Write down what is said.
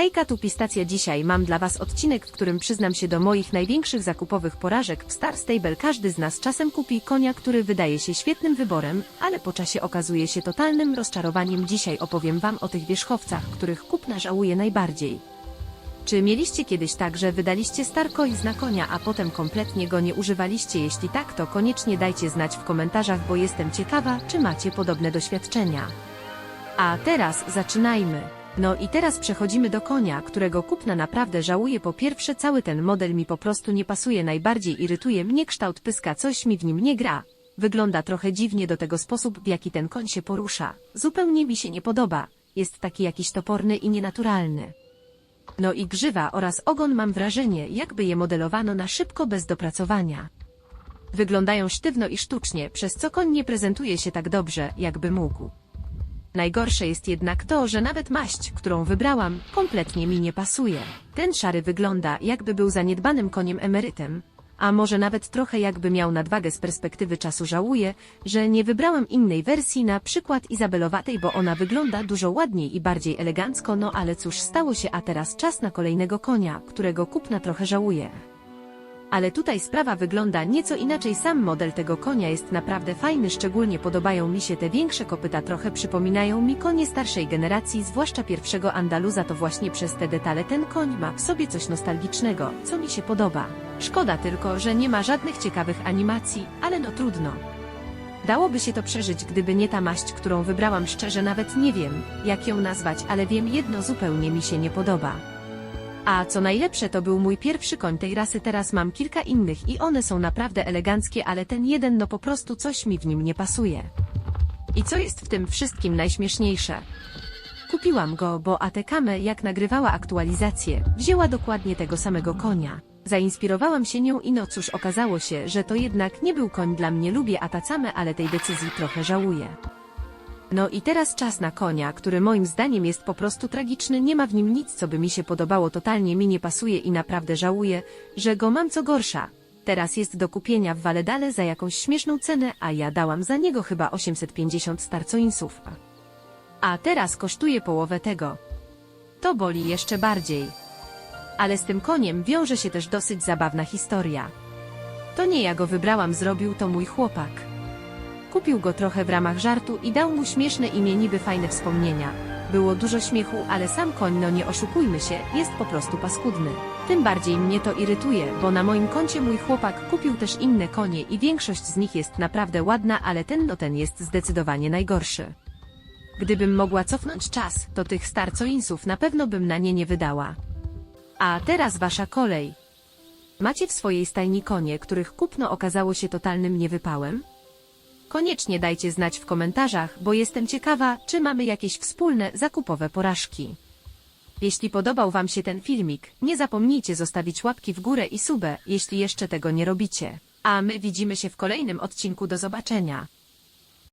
Hejka tu Pistacja dzisiaj mam dla was odcinek, w którym przyznam się do moich największych zakupowych porażek w Star Stable. Każdy z nas czasem kupi konia, który wydaje się świetnym wyborem, ale po czasie okazuje się totalnym rozczarowaniem. Dzisiaj opowiem wam o tych wierzchowcach, których kupna żałuje najbardziej. Czy mieliście kiedyś tak, że wydaliście star coins na konia, a potem kompletnie go nie używaliście? Jeśli tak, to koniecznie dajcie znać w komentarzach, bo jestem ciekawa, czy macie podobne doświadczenia. A teraz zaczynajmy. No i teraz przechodzimy do konia, którego kupna naprawdę żałuję. Po pierwsze, cały ten model mi po prostu nie pasuje. Najbardziej irytuje mnie kształt pyska, coś mi w nim nie gra. Wygląda trochę dziwnie do tego sposób, w jaki ten koń się porusza. Zupełnie mi się nie podoba. Jest taki jakiś toporny i nienaturalny. No i grzywa oraz ogon mam wrażenie, jakby je modelowano na szybko bez dopracowania. Wyglądają sztywno i sztucznie, przez co koń nie prezentuje się tak dobrze, jakby mógł. Najgorsze jest jednak to, że nawet maść, którą wybrałam, kompletnie mi nie pasuje. Ten szary wygląda, jakby był zaniedbanym koniem emerytem, a może nawet trochę jakby miał nadwagę z perspektywy czasu żałuję, że nie wybrałam innej wersji, na przykład Izabelowatej, bo ona wygląda dużo ładniej i bardziej elegancko, no ale cóż stało się, a teraz czas na kolejnego konia, którego kupna trochę żałuję. Ale tutaj sprawa wygląda nieco inaczej. Sam model tego konia jest naprawdę fajny, szczególnie podobają mi się te większe kopyta, trochę przypominają mi konie starszej generacji, zwłaszcza pierwszego Andaluza, to właśnie przez te detale ten koń ma w sobie coś nostalgicznego, co mi się podoba. Szkoda tylko, że nie ma żadnych ciekawych animacji, ale no trudno. Dałoby się to przeżyć, gdyby nie ta maść, którą wybrałam szczerze nawet nie wiem, jak ją nazwać, ale wiem jedno zupełnie mi się nie podoba. A co najlepsze to był mój pierwszy koń tej rasy, teraz mam kilka innych i one są naprawdę eleganckie, ale ten jeden no po prostu coś mi w nim nie pasuje. I co jest w tym wszystkim najśmieszniejsze? Kupiłam go, bo Atekame jak nagrywała aktualizację, wzięła dokładnie tego samego konia. Zainspirowałam się nią i no cóż okazało się, że to jednak nie był koń dla mnie, lubię Atacame, ale tej decyzji trochę żałuję. No i teraz czas na konia, który moim zdaniem jest po prostu tragiczny, nie ma w nim nic, co by mi się podobało, totalnie mi nie pasuje i naprawdę żałuję, że go mam co gorsza. Teraz jest do kupienia w Waledale za jakąś śmieszną cenę, a ja dałam za niego chyba 850 starcoinsów. A teraz kosztuje połowę tego. To boli jeszcze bardziej. Ale z tym koniem wiąże się też dosyć zabawna historia. To nie ja go wybrałam, zrobił to mój chłopak. Kupił go trochę w ramach żartu i dał mu śmieszne imię niby fajne wspomnienia. Było dużo śmiechu, ale sam koń, no nie oszukujmy się, jest po prostu paskudny. Tym bardziej mnie to irytuje, bo na moim koncie mój chłopak kupił też inne konie i większość z nich jest naprawdę ładna, ale ten no ten jest zdecydowanie najgorszy. Gdybym mogła cofnąć czas, to tych starcoinsów na pewno bym na nie nie wydała. A teraz wasza kolej. Macie w swojej stajni konie, których kupno okazało się totalnym niewypałem? Koniecznie dajcie znać w komentarzach, bo jestem ciekawa, czy mamy jakieś wspólne zakupowe porażki. Jeśli podobał Wam się ten filmik, nie zapomnijcie zostawić łapki w górę i subę, jeśli jeszcze tego nie robicie. A my widzimy się w kolejnym odcinku. Do zobaczenia.